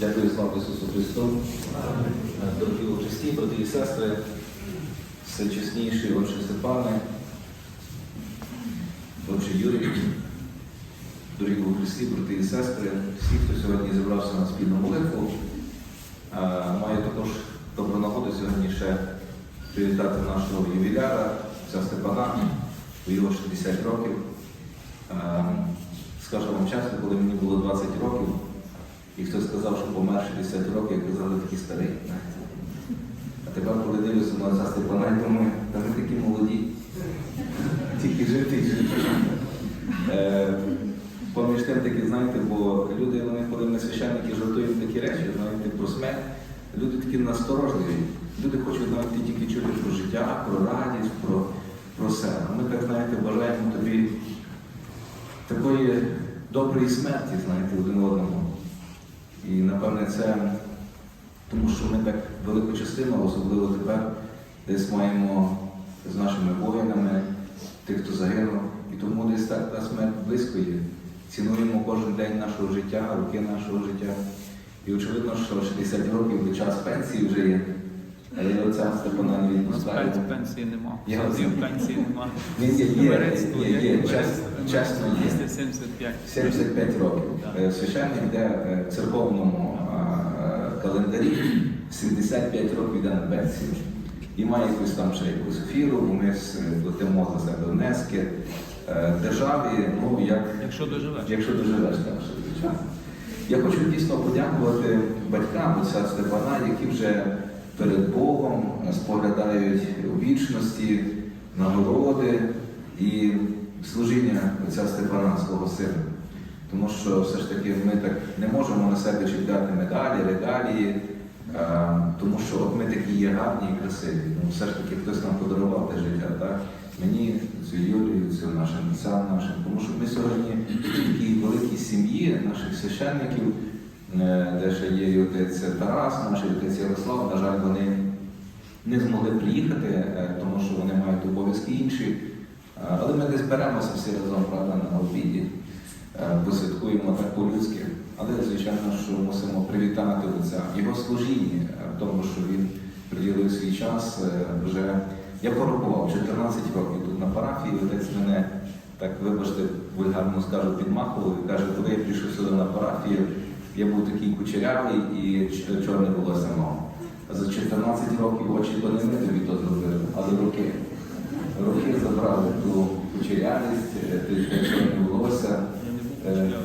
Дякую слава Ісусу Христу. Дорогі участі, брати і сестри, всечесніші отче Степане, отче Юрій, дорогі у Христі, брати і сестри, всі, хто сьогодні зібрався на спільну молитву, Е, маю також добру нагоду сьогодні ще привітати нашого ювіляра, отця Степана, у його 60 років. Е, Скажу вам чесно, коли мені було 20 років, і хтось сказав, що помер 60 років, я казали, такий старий. А тепер, коли дивлюся на Степана, я думаю, та ми такі молоді, тільки жити жити. Е, Поміж тим такі, знаєте, бо люди, вони, коли ми священники жартують такі речі, знаєте, про смерть, люди такі насторожливі. Люди хочуть знаєте, тільки чути про життя, про радість, про, про все. А ми так, знаєте, бажаємо тобі такої доброї смерті, знаєте, один це тому, що ми так велику частину, особливо тепер, десь маємо з нашими воїнами, тих, хто загинув. І тому десь так та смерть близько є. Цінуємо кожен день нашого життя, роки нашого життя. І очевидно, що 60 років до час пенсії вже є. Але оця Степана не відпускає. Пенсії нема. Я пенсії нема. Він є, є, є, чесно, є. 75. 75 років. Е, Священник йде в церковному е, календарі 75 років йде на пенсію. І має якусь там ще якусь ефіру, бо ми с- платимо за себе внески Е, державі, ну як Якщо доживеш. якщо доживеш там ще, звичайно. Я хочу дійсно подякувати батькам отця Степана, які вже перед Богом споглядають у вічності, нагороди і служіння отця Степана, свого сина. Тому що все ж таки ми так не можемо на себе чіпляти медалі, регалії, е, тому що от ми такі є гарні і красиві. Ну, все ж таки хтось нам подарував те життя, так? Мені, цю Юлію, цю нашим отцям нашим. Тому що ми сьогодні в такій великій сім'ї наших священників, е, де ще є і отець Тарас, наш отець Ярослав, на жаль, вони не змогли приїхати, е, тому що вони мають обов'язки інші. Е, Але ми десь беремося всі разом, правда, на обіді, посвяткуємо так по-людськи. Але, звичайно, що мусимо привітати отця його служіння, е, тому, що він приділив свій час е, вже. Я порахував 14 років тут на парафії, отець мене так, вибачте, вульгарно скажу, підмахував і каже, коли я прийшов сюди на парафію, я був такий кучерявий і чорне волосся мав. За 14 років очі то не тобі то зробили, але роки. Роки забрали ту кучерявість, е, те те чорне волосся. Я не був Е, кучерявий,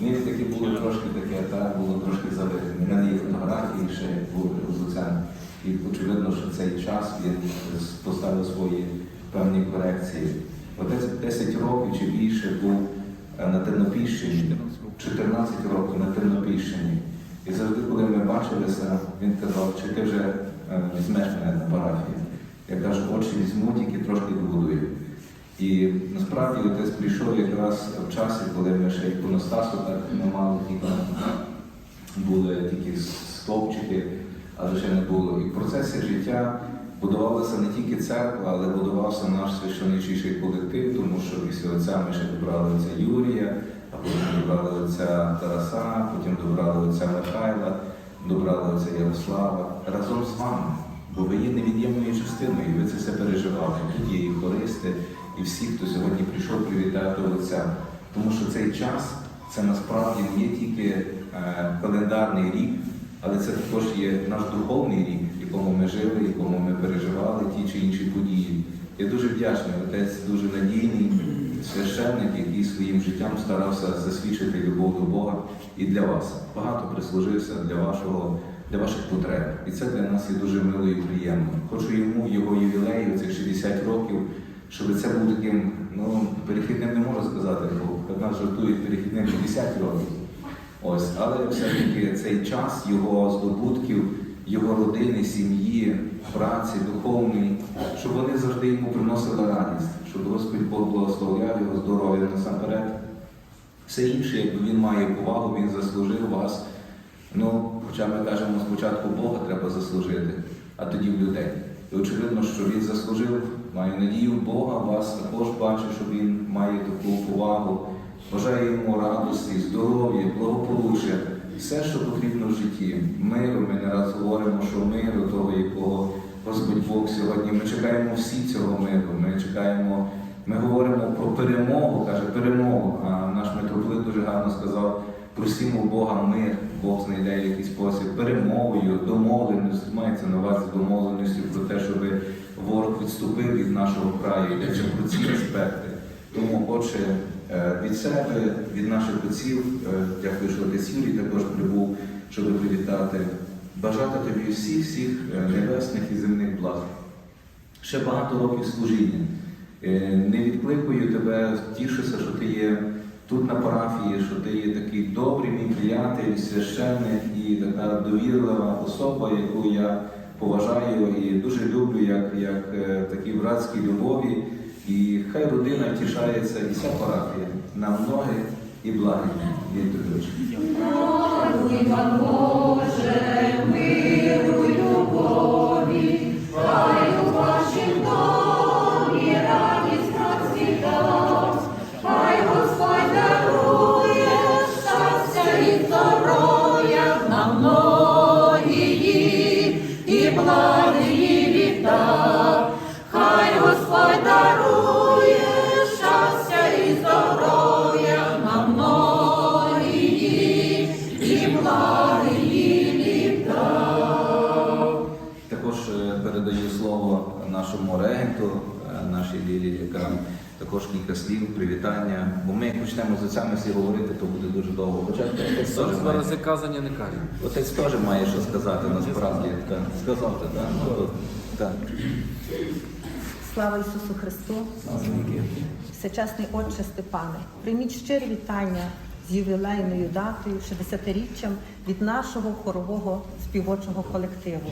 Ні, таке було трошки таке, так, було трошки заведено. У мене є фотографії ще були з. І очевидно, що цей час він поставив свої певні корекції. Отець 10 років чи більше був е, на Тернопільщині, 14 років. на Тернопільщині. І завжди, коли ми бачилися, він казав, чи ти вже е, візьмеш мене на парафію. Я кажу, очі візьму, тільки трошки добудую. І насправді отець прийшов якраз в часі, коли ми ще іконостасу так не мали ікон, були тільки стовпчики, але ще не було. І в процесі життя будувалася не тільки церква, але будувався наш священничий колектив, тому що після отця ми ще добрали отця Юрія, а потім добрали отця Тараса, потім добрали отця Михайла, добрали отця Ярослава разом з вами. Бо ви є невід'ємною частиною, і ви це все переживали. Тут є і хористи, і всі, хто сьогодні прийшов привітати Отця. Тому що цей час це насправді не є тільки е, календарний рік, але це також є наш духовний рік, в якому ми жили, в якому ми переживали ті чи інші події. Я дуже вдячний, отець дуже надійний священник, який своїм життям старався засвідчити любов до Бога і для вас. Багато прислужився для вашого для ваших потреб. І це для нас є дуже мило і приємно. Хочу йому його ювілею, цих 60 років, щоб це був таким, ну, перехідним не можу сказати, бо в нас жартують перехідним 50 років. Ось, але все-таки цей час його здобутків, його родини, сім'ї, праці, духовної, щоб вони завжди йому приносили радість, щоб Господь Бог благословляв його здоров'я насамперед. Все інше, якби він має повагу, він заслужив вас. Ну, хоча ми кажемо, спочатку Бога треба заслужити, а тоді в людей. І очевидно, що він заслужив, маю надію Бога, вас також бачу, що він має таку повагу. Бажаю йому радості, здоров'я, благополуччя, все, що потрібно в житті. Миру, ми не раз говоримо, що миру того, якого Господь Бог сьогодні. Ми чекаємо всі цього миру. Ми чекаємо, ми говоримо про перемогу, каже перемогу. А наш митрополит дуже гарно сказав: просімо Бога мир, Бог знайде якийсь спосіб перемовою, домовленістю, мається на увазі домовленістю про те, щоб ворог відступив від нашого краю, йдеться про ці аспекти. Тому, отче, е, від себе, від наших отців, е, дякую, що отець Юрій також прибув, щоб привітати. Бажати тобі всіх всіх е, небесних і земних благ. Ще багато років служіння. Не відкликую тебе, тішуся, що ти є тут на парафії, що ти є такий добрий мій приятель, священник і така довірлива особа, яку я поважаю і дуже люблю, як, як е, такі братські любові. І хай родина втішається і вся парафія на ноги і благи. Віктор Боже, Хай Також е, передаю слово нашому регенту, е, нашій Лілі, яка також кілька слів, привітання. Бо ми як почнемо з отцями всі говорити, то буде дуже довго. Хоча отець теж Зараз має, казання не карі. отець теж має що сказати насправді. Так, сказав ти, так? Ну, так. Слава Ісусу Христу! Всечесний Отче Степане, прийміть щирі вітання з ювілейною датою, 60-річчям від нашого хорового співочого колективу.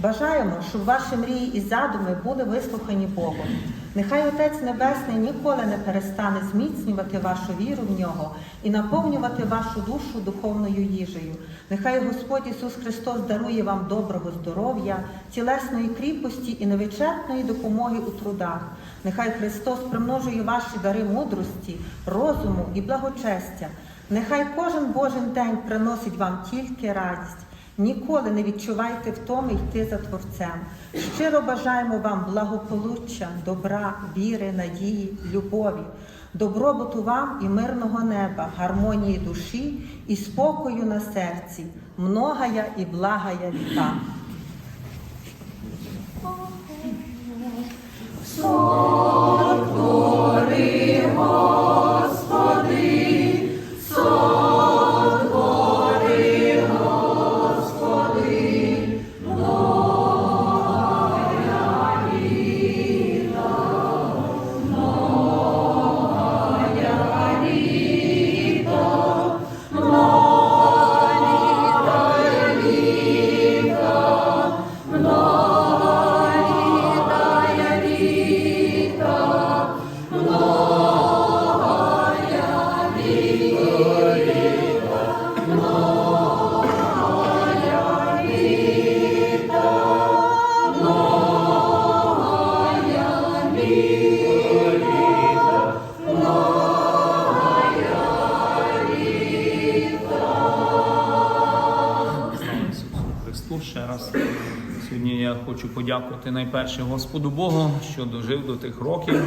Бажаємо, щоб ваші мрії і задуми були вислухані Богом. Нехай Отець Небесний ніколи не перестане зміцнювати вашу віру в нього і наповнювати вашу душу духовною їжею. Нехай Господь Ісус Христос дарує вам доброго здоров'я, тілесної кріпості і невичерпної допомоги у трудах. Нехай Христос примножує ваші дари мудрості, розуму і благочестя. Нехай кожен Божий день приносить вам тільки радість. Ніколи не відчувайте втоми йти за Творцем. Щиро бажаємо вам благополуччя, добра, віри, надії, любові, добробуту вам і мирного неба, гармонії душі і спокою на серці, многая і благая літа. Слава Христу. Ще раз сьогодні я хочу подякувати найперше Господу Богу, що дожив до тих років.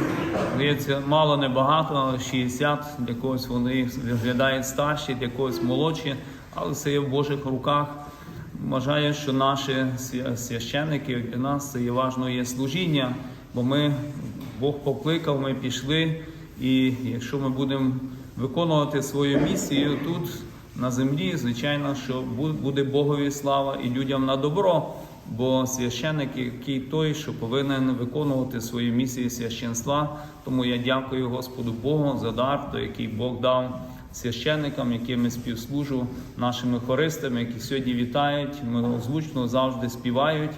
Здається, мало не багато, але 60, для когось вони виглядають старші, для когось молодші, але це є в Божих руках. Вважаю, що наші свя- священники для нас це є важливо є служіння, бо ми Бог покликав, ми пішли, і якщо ми будемо виконувати свою місію тут на землі, звичайно, що буде Богові слава і людям на добро. Бо священник, який той, що повинен виконувати свою місію священства. Тому я дякую Господу Богу за дар, до який Бог дав священникам, якими співслужу, нашими хористами, які сьогодні вітають, милозвучно завжди співають.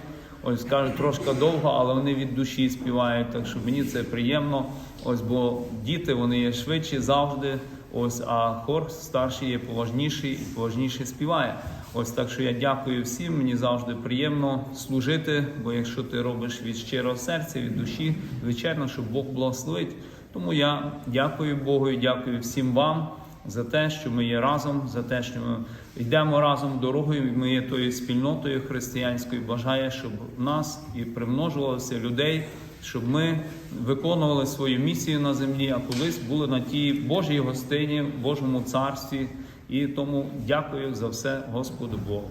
Ось кажуть, трошки довго, але вони від душі співають. Так що мені це приємно. Ось бо діти вони є швидші завжди. Ось а хор старший є поважніший і поважніше співає. Ось так що я дякую всім. Мені завжди приємно служити. Бо якщо ти робиш від щирого серця, від душі, звичайно, що Бог благословить. Тому я дякую Богу і дякую всім вам за те, що ми є разом, за те, що ми йдемо разом дорогою. Ми є тою спільнотою християнською. Бажає, щоб в нас і примножувалося людей, щоб ми виконували свою місію на землі, а колись були на тій Божій гостині, Божому царстві. І тому дякую за все Господу Богу.